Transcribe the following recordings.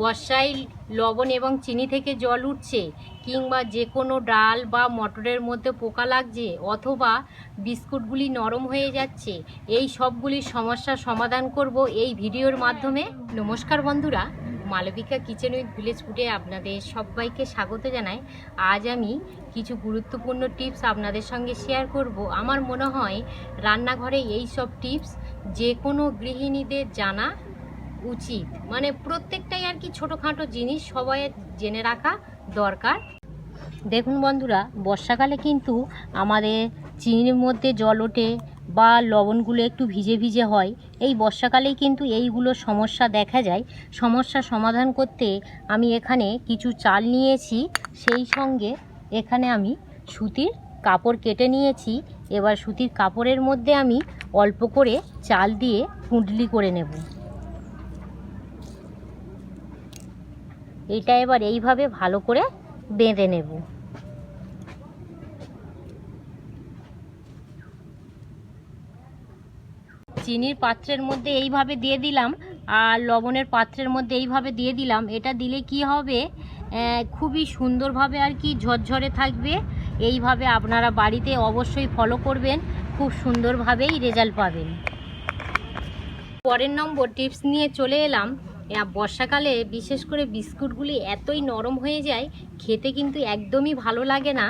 বর্ষায় লবণ এবং চিনি থেকে জল উঠছে কিংবা যে কোনো ডাল বা মটরের মধ্যে পোকা লাগছে অথবা বিস্কুটগুলি নরম হয়ে যাচ্ছে, এই সবগুলির সমস্যার সমাধান করব এই ভিডিওর মাধ্যমে। নমস্কার বন্ধুরা, মালবিকা কিচেন উইথ ভিলেজ ফুডে আপনাদের সবাইকে স্বাগত জানাই। আজ আমি কিছু গুরুত্বপূর্ণ টিপস আপনাদের সঙ্গে শেয়ার করব। আমার মনে হয় রান্নাঘরে এই সব টিপস যে কোনো গৃহিণীদের জানা উচিত। মানে প্রত্যেকটাই আর কি ছোটোখাটো জিনিস সবাই জেনে রাখা দরকার। দেখুন বন্ধুরা, বর্ষাকালে কিন্তু আমাদের চিনির মধ্যে জল ওঠে বা লবণগুলো একটু ভিজে ভিজে হয়। এই বর্ষাকালেই কিন্তু এইগুলো সমস্যা দেখা যায়। সমস্যা সমাধান করতে আমি এখানে কিছু চাল নিয়েছি। সেই সঙ্গে এখানে আমি সুতির কাপড় কেটে নিয়েছি। এবার সুতির কাপড়ের মধ্যে আমি অল্প করে চাল দিয়ে পুঁটলি করে নেব। এটা এবার এইভাবে ভালো করে বেঁধে নেব। চিনির পাত্রের মধ্যে এইভাবে দিয়ে দিলাম আর লবণের পাত্রের মধ্যে এইভাবে দিয়ে দিলাম। এটা দিলে কি হবে? খুবই সুন্দরভাবে আর কি ঝরঝরে থাকবে। এইভাবে আপনারা বাড়িতে অবশ্যই ফলো করবেন। খুব সুন্দরভাবেই রেজাল্ট পাবেন। পরের নম্বর টিপস নিয়ে চলে এলাম। বর্ষাকালে বিশেষ করে বিস্কুটগুলি এতই নরম হয়ে যায়, খেতে কিন্তু একদমই ভালো লাগে না।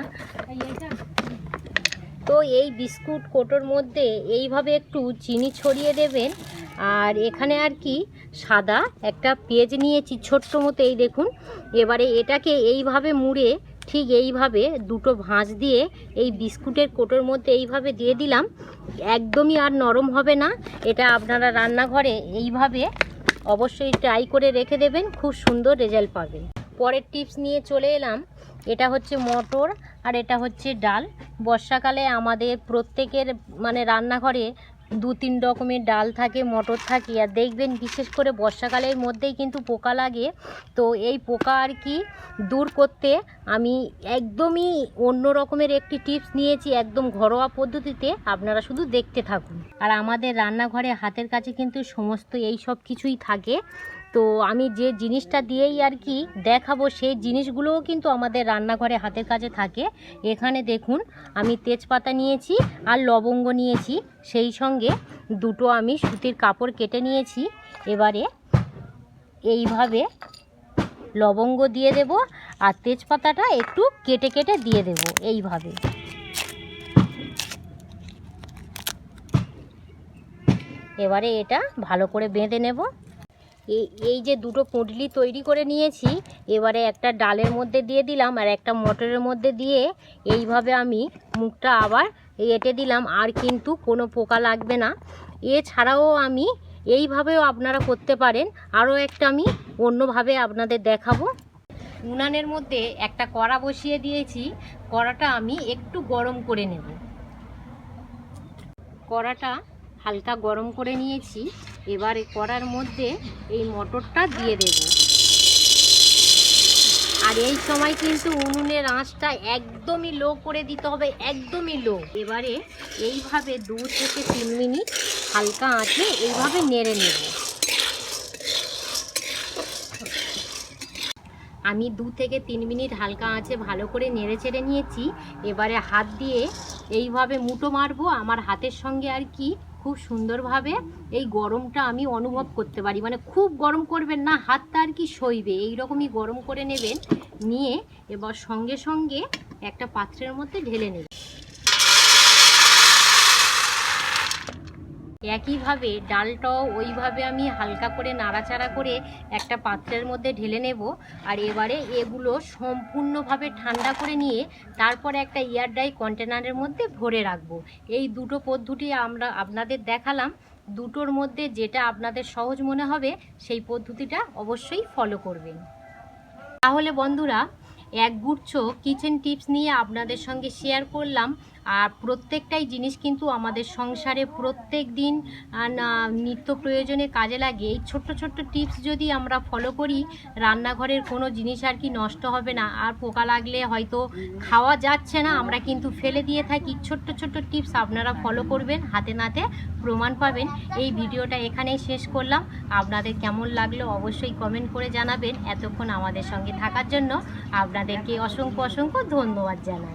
তো এই বিস্কুট কোটোর মধ্যে এইভাবে একটু চিনি ছড়িয়ে দেবেন। আর এখানে আর কি সাদা একটা পেজ নিয়েছি ছোট্ট মতো এই দেখুন। এবারে এটাকে এইভাবে মুড়ে ঠিক এইভাবে দুটো ভাঁজ দিয়ে এই বিস্কুটের কোটোর মধ্যে এইভাবে দিয়ে দিলাম। একদমই আর নরম হবে না। এটা আপনারা রান্নাঘরে এইভাবে অবশ্যই ট্রাই করে রেখে দেবেন, খুব সুন্দর রেজাল্ট পাবেন। পরের টিপস নিয়ে চলে এলাম। এটা হচ্ছে মটর আর এটা হচ্ছে ডাল। বর্ষাকালে আমাদের প্রত্যেকের মানে রান্নাঘরে দু তিন রকমের ডাল থাকে, মটর থাকে আর দেখবেন বিশেষ করে বর্ষাকালের মধ্যেই কিন্তু পোকা লাগে। তো এই পোকা আর কি দূর করতে আমি একদমই অন্য রকমের একটি টিপস নিয়েছি একদম ঘরোয়া পদ্ধতিতে, আপনারা শুধু দেখতে থাকুন। আর আমাদের রান্নাঘরে হাতের কাছে কিন্তু সমস্ত এই সব কিছুই থাকে। তো আমি যে জিনিসটা দিয়েই আর কি দেখাবো, সেই জিনিসগুলোও কিন্তু আমাদের রান্নাঘরে হাতের কাছে থাকে। এখানে দেখুন, আমি তেজপাতা নিয়েছি আর লবঙ্গ নিয়েছি। সেই সঙ্গে দুটো আমি সুতির কাপড় কেটে নিয়েছি। এবারে এইভাবে লবঙ্গ দিয়ে দেব আর তেজপাতাটা একটু কেটে কেটে দিয়ে দেব এইভাবে। এবারে এটা ভালো করে বেঁধে নেব। এই যে দুটো পুঁটলি তৈরি করে নিয়েছি, এবারে একটা ডালের মধ্যে দিয়ে দিলাম আর একটা মটরের মধ্যে দিয়ে এইভাবে আমি মুখটা আবার এঁটে দিলাম, আর কিন্তু কোনো পোকা লাগবে না। এছাড়াও আমি এইভাবেও আপনারা করতে পারেন, আরও একটা আমি অন্যভাবে আপনাদের দেখাবো। উনানের মধ্যে একটা কড়া বসিয়ে দিয়েছি, কড়াটা আমি একটু গরম করে নেব। কড়াটা হালকা গরম করে নিয়েছি। এবারে কড়ার মধ্যে এই মটরটা দিয়ে দেব। আর এই সময় কিন্তু উনুনের আঁচটা একদমই লো করে দিতে হবে, একদমই লো। এবারে এইভাবে দু থেকে তিন মিনিট হালকা আঁচে এইভাবে নেড়ে নেব। আমি দু থেকে তিন মিনিট হালকা আঁচে ভালো করে নেড়ে চেড়ে নিয়েছি। এবারে হাত দিয়ে এইভাবে মুটো মারবো। আমার হাতের সঙ্গে আর কি খুব সুন্দরভাবে এই গরমটা আমি অনুভব করতে পারি। মানে খুব গরম করবেন না, হাতটা আর কি সইবে। এইরকমই গরম করে নেবেন, নিয়ে এবার সঙ্গে সঙ্গে একটা পাত্রের মধ্যে ঢেলে নেবেন। একইভাবে ডালটাও ওইভাবে আমি হালকা করে নাড়াচাড়া করে একটা পাত্রের মধ্যে ঢেলে নেব। আর এবারে এগুলো সম্পূর্ণভাবে ঠান্ডা করে নিয়ে তারপরে একটা এয়ারড্রাই কন্টেনারের মধ্যে ভরে রাখব। এই দুটো পদ্ধতি আমরা আপনাদের দেখালাম। দুটোর মধ্যে যেটা আপনাদের সহজ মনে হবে, সেই পদ্ধতিটা অবশ্যই ফলো করবেন। তাহলে বন্ধুরা একগুচ্ছ কিচেন টিপস নিয়ে আপনাদের সঙ্গে শেয়ার করলাম। আর প্রত্যেকটাই জিনিস কিন্তু আমাদের সংসারে প্রত্যেক দিন নিত্য প্রয়োজনে কাজে লাগে। এই ছোট্ট ছোট্ট টিপস যদি আমরা ফলো করি, রান্নাঘরের কোনো জিনিস আর কি নষ্ট হবে না। আর পোকা লাগলে হয়তো খাওয়া যাচ্ছে না, আমরা কিন্তু ফেলে দিয়ে থাকি। ছোট্ট ছোট্ট টিপস আপনারা ফলো করবেন, হাতে নাতে প্রমাণ পাবেন। এই ভিডিওটা এখানেই শেষ করলাম। আপনাদের কেমন লাগল অবশ্যই কমেন্ট করে জানাবেন। এতক্ষণ আমাদের সঙ্গে থাকার জন্য আপনাদেরকে অসংখ্য অসংখ্য ধন্যবাদ জানাই।